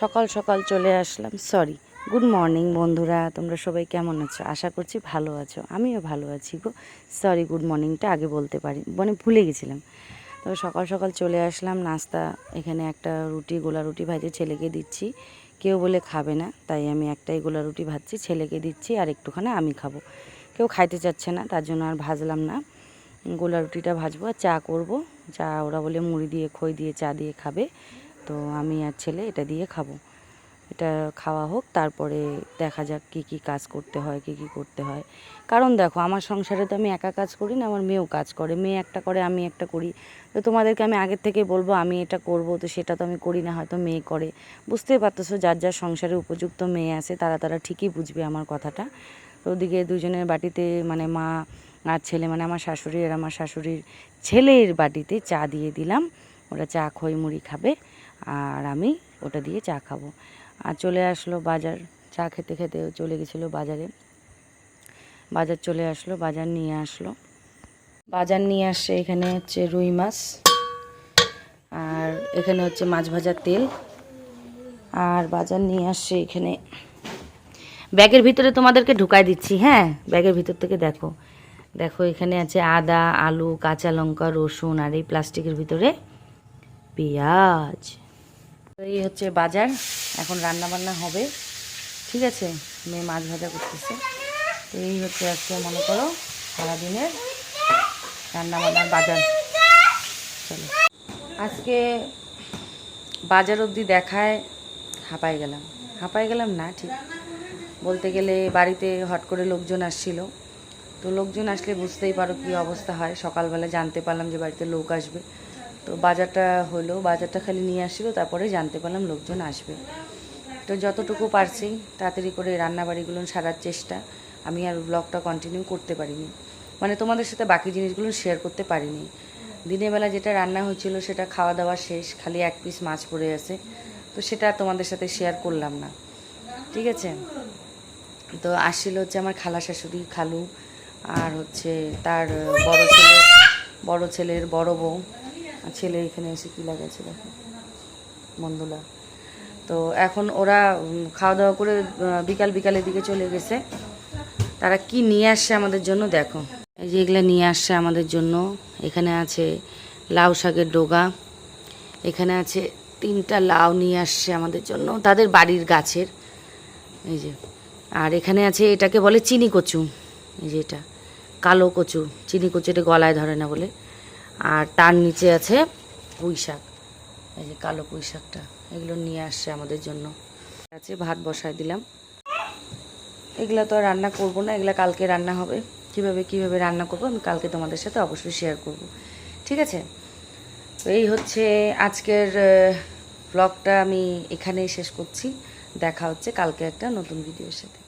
সকাল সকাল চলে আসলাম। সরি গুড মর্নিং বন্ধুরা। তোমরা সবাই কেমন আছো? আশা করছি ভালো আছো। আমিও ভালো আছি গো। সরি গুড মর্নিংটা আগে বলতে পারি মানে ভুলে গেছিলাম। তবে সকাল সকাল চলে আসলাম, নাস্তা, এখানে একটা রুটি, গোলা রুটি ভাজে ছেলেকে দিচ্ছি। কেউ বলে খাবে না, তাই আমি একটাই গোলা রুটি ভাজছি, ছেলেকে দিচ্ছি আর একটুখানি আমি খাব। কেউ খাইতে চাচ্ছে না, তার জন্য আর ভাজলাম না। গোলা রুটিটা ভাজবো আর চা করব। চা ওরা বলে মুড়ি দিয়ে, খই দিয়ে, চা দিয়ে খাবে। তো আমি আর ছেলে এটা দিয়ে খাব। এটা খাওয়া হোক, তারপরে দেখা যাক কি কি কাজ করতে হয়, কি কি করতে হয়। কারণ দেখো, আমার সংসারে তো আমি একা কাজ করি না, আমার মেয়েও কাজ করে। মেয়ে একটা করে, আমি একটা করি। তো তোমাদেরকে আমি আগের থেকে বলব, আমি এটা করব, তো সেটা তো আমি করি না, হয়তো মেয়ে করে। বুঝতেই পারতেছো, যার যার সংসারে উপযুক্ত মেয়ে আছে, তারা তারা ঠিকই বুঝবে আমার কথাটা। তো ওদিকে দুজনের বাটিতে মানে মা আর ছেলে মানে আমার শাশুড়ি আর আমার শাশুড়ির ছেলের বাটিতে চা দিয়ে দিলাম। ওরা চা, খই, মুড়ি খাবে। আর আমি ওটা দিয়ে চা খাব। আর চলে আসলো বাজার, চা খেতে খেতে চলে গেছিল বাজারে। বাজার চলে আসলো, বাজার নিয়ে আসলো। বাজার নিয়ে আসছে এখানে হচ্ছে রুই মাছ আর এখানে হচ্ছে মাছ ভাজার তেল। আর বাজার নিয়ে আসছে এখানে। ব্যাগের ভিতরে তোমাদেরকে ঢুকাই দিচ্ছি হ্যাঁ? ব্যাগের ভিতর থেকে দেখো। দেখো এখানে আছে আদা, আলু, কাঁচা লঙ্কা, রসুন আর এই প্লাস্টিকের ভিতরে পেঁয়াজ। এই হচ্ছে বাজার, এখন রান্না বান্না হবে। ঠিক আছে? মেয়ে মাছ ভাজা করতেছে। তো এই হচ্ছে আজকে মনে করো সারাদিনের রান্না বান্নার বাজার। চলো। আজকে বাজার অবধি দেখায় হাঁপাই গেলাম। হাঁপাই গেলাম না, ঠিক। বলতে গেলে বাড়িতে হট করে লোকজন আসছিল। তো লোকজন আসলে বুঝতেই পারো কী অবস্থা হয়। সকালবেলা জানতে পারলাম যে বাড়িতে লোক আসবে। তো বাজারটা হলো, বাজারটা খালি নিয়ে আসছিল তারপরে জানতে পারলাম লোকজন আসবে। তো যতটুকু পারছি, তাড়াতাড়ি করে রান্নাবাড়িগুলো সারার চেষ্টা। আমি আর ব্লগটা কন্টিনিউ করতে পারিনি। মানে তোমাদের সাথে বাকি জিনিসগুলো শেয়ার করতে পারিনি। দিনের বেলা যেটা রান্না হয়েছিল, সেটা খাওয়া দাওয়া শেষ, খালি এক পিস মাছ পড়ে আছে। তো সেটা তোমাদের সাথে শেয়ার করলাম না। ঠিক আছে? তো আসছিল হচ্ছে আমার খালা শাশুড়ি, খালু, আর হচ্ছে তার বড় ছেলের বড় ছেলের বড় বউ। ছেলে এখানে এসে কী লাগাচ্ছে দেখো? বন্ধুলা তো এখন ওরা খাওয়া দাওয়া করে বিকাল বিকালের দিকে চলে গেছে। তারা কি নিয়ে আসছে আমাদের জন্য দেখো। এই যে এগুলো নিয়ে আসছে আমাদের জন্য। এখানে আছে লাউ শাকের ডোগা। এখানে আছে তিনটা লাউ নিয়ে আসছে আমাদের জন্য। তাদের বাড়ির গাছের। এই যে। আর এখানে আছে এটাকে বলে চিনি কচু। এই যে এটা। কালো কচু। চিনি কচু এটা গলায় ধরে না বলে। আর তার নিচে আছে পুঁই শাক এই যে কালো পুঁই শাকটা এগুলো নিয়ে আসছে আমাদের জন্য। আছে ভাত বসায় দিলাম। এগুলো তো রান্না করব না, এগুলো কালকে রান্না হবে। কীভাবে কীভাবে রান্না করব আমি কালকে তোমাদের সাথে অবশ্যই শেয়ার করব। ঠিক আছে? এই হচ্ছে আজকের ব্লগটা আমি এখানেই শেষ করছি। দেখা হচ্ছে কালকে একটা নতুন ভিডিওর সাথে।